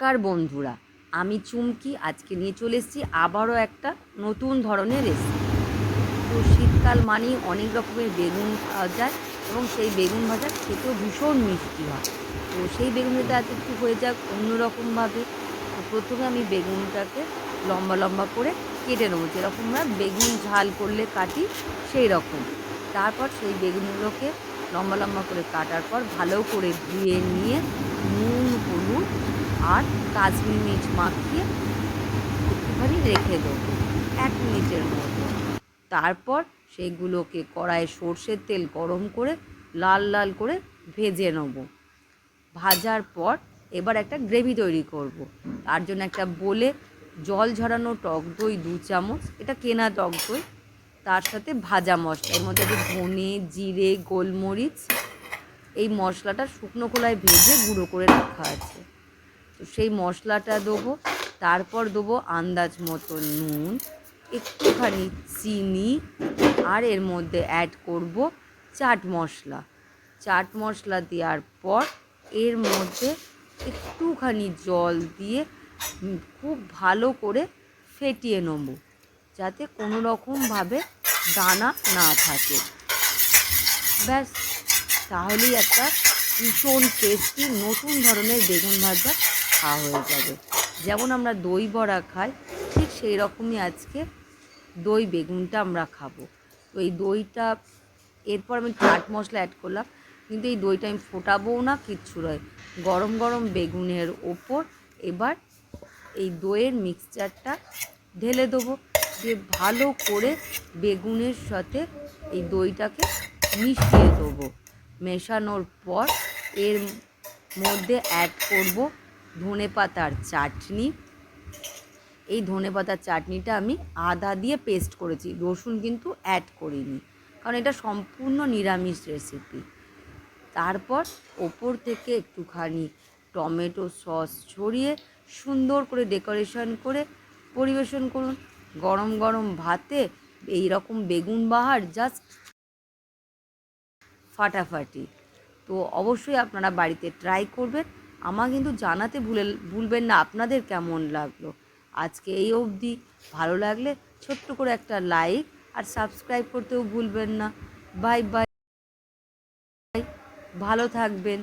নমস্কার বন্ধুরা, আমি চুমকি। আজকে নিয়ে চলে এসেছি আবারও একটা নতুন ধরনের রেসিপি তো শীতকাল মানেই অনেক রকমের বেগুন পাওয়া যায় এবং সেই বেগুন ভাজা খেতেও ভীষণ মিষ্টি হয়। তো সেই বেগুন ভাজা আজ একটু হয়ে যাক অন্যরকমভাবে। তো প্রথমে আমি বেগুনটাকে লম্বা লম্বা করে কেটে নেব। যেরকম আমরা বেগুন ঝাল করলে কাটি সেই রকম। তারপর সেই বেগুনগুলোকে লম্বা লম্বা করে কাটার পর ভালো করে ধুয়ে নিয়ে নুন, হলুদ আর কাশ্মীর মির্চ মাখিয়ে একটুখানি রেখে দেবো, এক মিনিটের মতো। তারপর সেগুলোকে কড়াইয়ে সর্ষের তেল গরম করে লাল লাল করে ভেজে নেব। ভাজার পর এবার একটা গ্রেভি তৈরি করব। তার জন্য একটা বলে জল ঝরানো টক দই দু চামচ, এটা কেনা টক দই, তার সাথে ভাজা মশলা। এর মধ্যে ধনে, জিরে, গোলমরিচ, এই মশলাটা শুকনো খোলায় ভেজে গুঁড়ো করে রাখা আছে। তো সেই মশলাটা দেবো, তারপর দেবো আন্দাজ মতো নুন, একটুখানি চিনি, আর এর মধ্যে অ্যাড করব চাট মশলা। চাট মশলা দেওয়ার পর এর মধ্যে একটুখানি জল দিয়ে খুব ভালো করে ফেটিয়ে নেব, যাতে কোনো রকমভাবে দানা না থাকে। ব্যাস, তাহলেই একটা ভীষণ টেস্টি নতুন ধরনের বেগুন ভাজা খাওয়া হয়ে যাবে। যেমন আমরা দই বড়া খাই, ঠিক সেই রকমই আজকে দই বেগুনটা আমরা খাব। তো এই দইটা, এরপর আমি চাট মশলা অ্যাড করলাম, কিন্তু এই দইটা আমি ফোটাবও না, কিচ্ছু নয়। গরম গরম বেগুনের ওপর এবার এই দইয়ের মিক্সচারটা ঢেলে দেবো, দিয়ে ভালো করে বেগুনের সাথে এই দইটাকে মিশিয়ে দেবো। মেশানোর পর এর মধ্যে অ্যাড করব ধনে পাতার চাটনি। এই ধনে পাতার চাটনিটা আমি আদা দিয়ে পেস্ট করেছি, রসুন কিন্তু অ্যাড করিনি, কারণ এটা সম্পূর্ণ নিরামিষ রেসিপি তারপর ওপর থেকে একটুখানি টমেটো সস ছড়িয়ে সুন্দর করে ডেকোরেশন করে পরিবেশন করুন। গরম গরম ভাতে এই রকম বেগুন বাহার জাস্ট ফাটাফাটি। তো অবশ্যই আপনারা বাড়িতে ট্রাই করবেন। আমার কিন্তু জানাতে ভুলে, ভুলবেন না, আপনাদের কেমন লাগল? আজকে এই অবধি। ভালো লাগলে ছোট্ট করে একটা লাইক আর সাবস্ক্রাইব করতেও ভুলবেন না। Bye bye. ভালো থাকবেন।